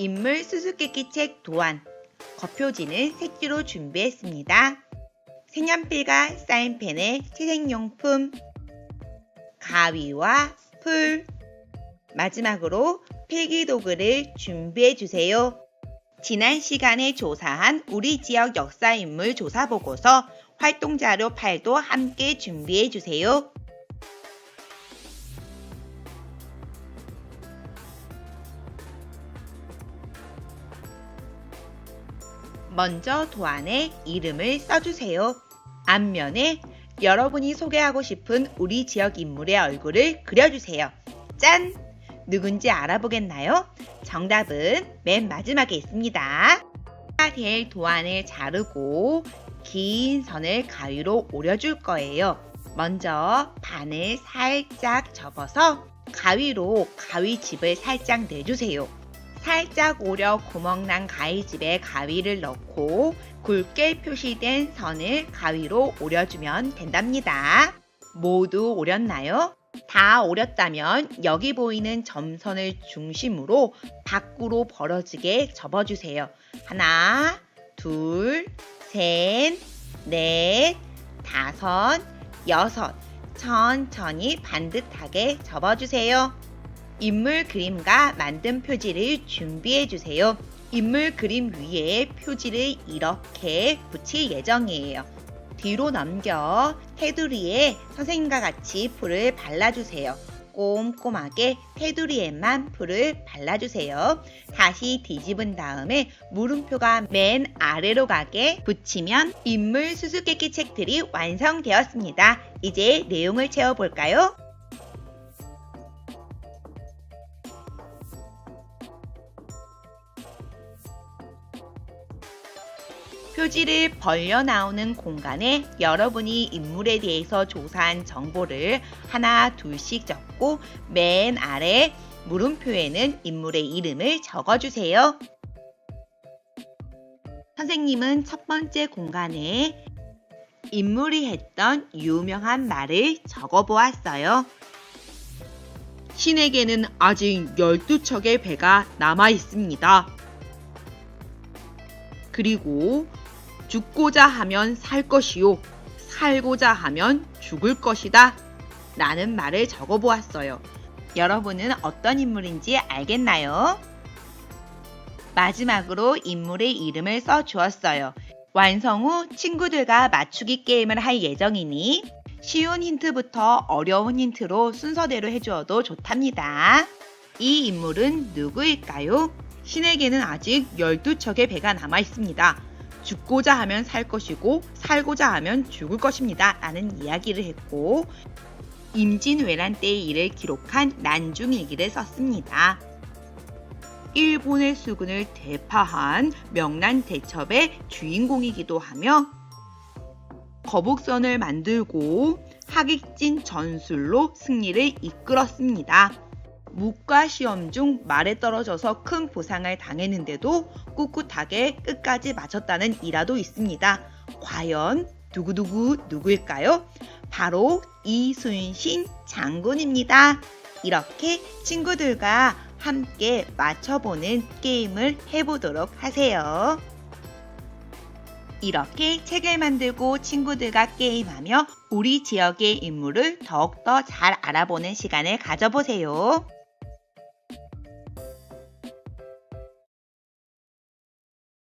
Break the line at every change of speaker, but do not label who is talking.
인물 수수께끼 책 도안 겉표지는 색지로 준비했습니다. 색연필과 사인펜의 채색용품 가위와 풀 마지막으로 필기도구를 준비해 주세요. 지난 시간에 조사한 우리 지역 역사인물 조사 보고서 활동자료 8도 함께 준비해 주세요. 먼저 도안에 이름을 써주세요. 앞면에 여러분이 소개하고 싶은 우리 지역 인물의 얼굴을 그려주세요. 짠! 누군지 알아보겠나요? 정답은 맨 마지막에 있습니다. 될 도안을 자르고 긴 선을 가위로 오려줄 거예요. 먼저 반을 살짝 접어서 가위로 가위집을 살짝 내주세요. 살짝 오려 구멍난 가위집에 가위를 넣고 굵게 표시된 선을 가위로 오려주면 된답니다. 모두 오렸나요? 다 오렸다면 여기 보이는 점선을 중심으로 밖으로 벌어지게 접어주세요. 하나, 둘, 셋, 넷, 다섯, 여섯. 천천히 반듯하게 접어주세요. 인물 그림과 만든 표지를 준비해 주세요. 인물 그림 위에 표지를 이렇게 붙일 예정이에요. 뒤로 넘겨 테두리에 선생님과 같이 풀을 발라주세요. 꼼꼼하게 테두리에만 풀을 발라주세요. 다시 뒤집은 다음에 물음표가 맨 아래로 가게 붙이면 인물 수수께끼 책들이 완성되었습니다. 이제 내용을 채워볼까요? 표지를 벌려 나오는 공간에 여러분이 인물에 대해서 조사한 정보를 하나 둘씩 적고 맨 아래 물음표에는 인물의 이름을 적어주세요. 선생님은 첫 번째 공간에 인물이 했던 유명한 말을 적어 보았어요. 신에게는 아직 12척의 배가 남아 있습니다. 그리고 죽고자 하면 살 것이요. 살고자 하면 죽을 것이다. 라는 말을 적어 보았어요. 여러분은 어떤 인물인지 알겠나요? 마지막으로 인물의 이름을 써 주었어요. 완성 후 친구들과 맞추기 게임을 할 예정이니 쉬운 힌트부터 어려운 힌트로 순서대로 해주어도 좋답니다. 이 인물은 누구일까요? 신에게는 아직 12척의 배가 남아 있습니다. 죽고자 하면 살 것이고 살고자 하면 죽을 것입니다. 라는 이야기를 했고 임진왜란 때의 일을 기록한 난중일기를 썼습니다. 일본의 수군을 대파한 명란 대첩의 주인공이기도 하며 거북선을 만들고 하객진 전술로 승리를 이끌었습니다. 무과 시험 중 말에 떨어져서 큰 부상을 당했는데도 꿋꿋하게 끝까지 마쳤다는 일화도 있습니다. 과연 누구누구 누구일까요? 바로 이순신 장군입니다. 이렇게 친구들과 함께 맞춰보는 게임을 해보도록 하세요. 이렇게 책을 만들고 친구들과 게임하며 우리 지역의 인물을 더욱더 잘 알아보는 시간을 가져보세요.